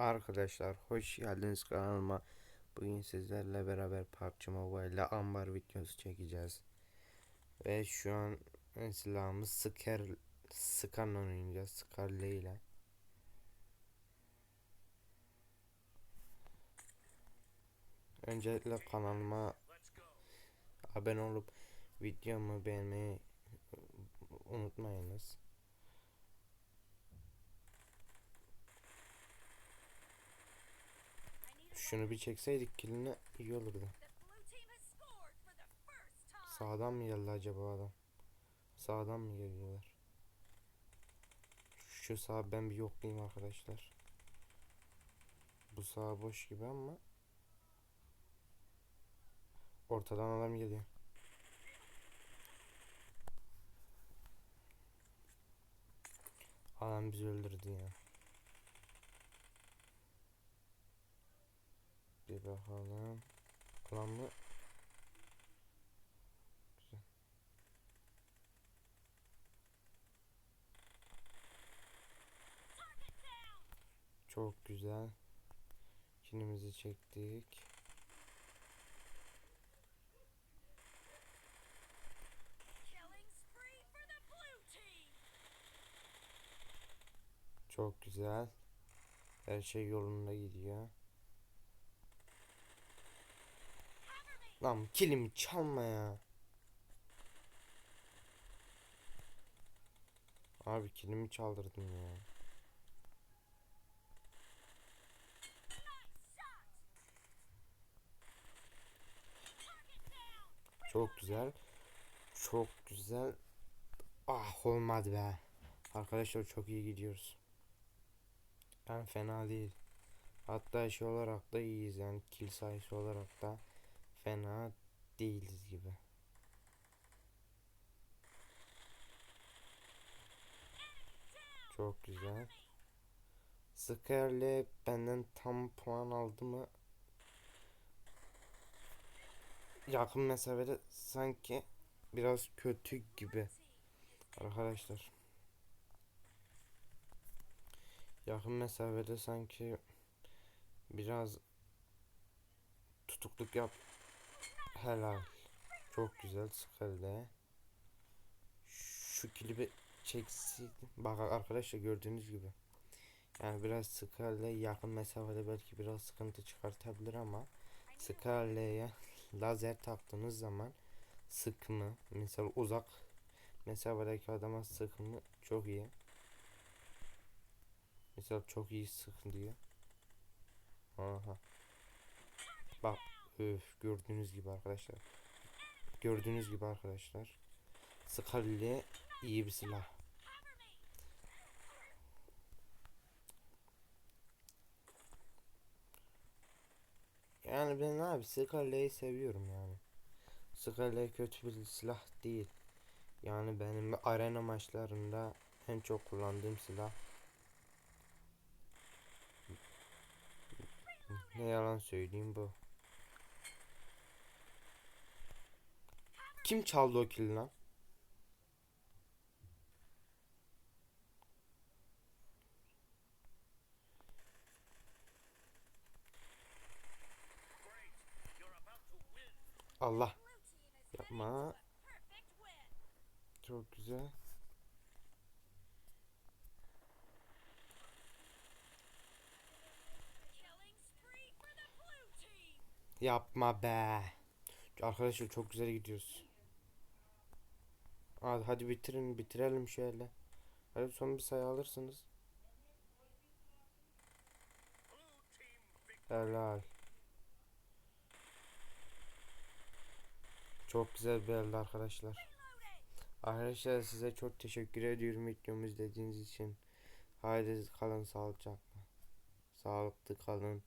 Arkadaşlar hoş geldiniz kanalıma. Bugün sizlerle beraber PUBG Mobile ile ambar videosu çekeceğiz. Ve şu an silahımız Scar Scar'la oynayacağız. Scar'le ile. Öncelikle kanalıma abone olup videomu beğenmeyi unutmayınız. Şunu bir çekseydik kilini iyi olurdu. Sağdan mı geldi acaba adam? Sağdan mı geliyorlar? Şu sağ ben bir yoklayayım arkadaşlar. Bu sağ boş gibi ama ortadan adam geliyor. Adam bizi öldürdü ya. Bakalım. Lan mı? Güzel. Çok güzel. Kinimizi çektik. Çok güzel. Her şey yolunda gidiyor. Lan kilimi çalma ya. Abi kilimi çaldırdım ya. Çok güzel. Çok güzel. Ah olmadı be. Arkadaşlar çok iyi gidiyoruz. Ben fena değil. Hatta şey olarak da iyiyiz yani kill sayısı olarak da fena değiliz gibi. Çok güzel. Scarlet benden tam puan aldı mı? Yakın mesafede sanki biraz kötü gibi. Arkadaşlar. Yakın mesafede sanki biraz tutukluk yap. Helal. Çok güzel sıkıldı. Şu klibi çekseydim. Bak arkadaşlar gördüğünüz gibi. Yani biraz sıkarla yakın mesafede belki biraz sıkıntı çıkartabilir ama sıkarlaya lazer taktığınız zaman sıkımı mesela uzak mesafedeki adama sıkımı çok iyi. Mesela çok iyi sıkın diyor. Aha. Bak öf gördüğünüz gibi arkadaşlar. Gördüğünüz gibi arkadaşlar. Scarlet iyi bir silah. Yani ben abi Scarlet'i seviyorum yani. Scarlet kötü bir silah değil. Yani benim arena maçlarında en çok kullandığım silah. Ne yalan söyleyeyim bu. Kim çaldı o kill lan? Allah yapma. Çok güzel. Yapma be. Arkadaşlar çok güzel gidiyoruz. Hadi, hadi bitirin bitirelim şöyle. Hadi son bir sayı alırsınız. Helal. Çok güzel bir elde arkadaşlar. Arkadaşlar size çok teşekkür ediyorum videomu izlediğiniz için. Haydi kalın sağlıcakla. Sağlıklı kalın.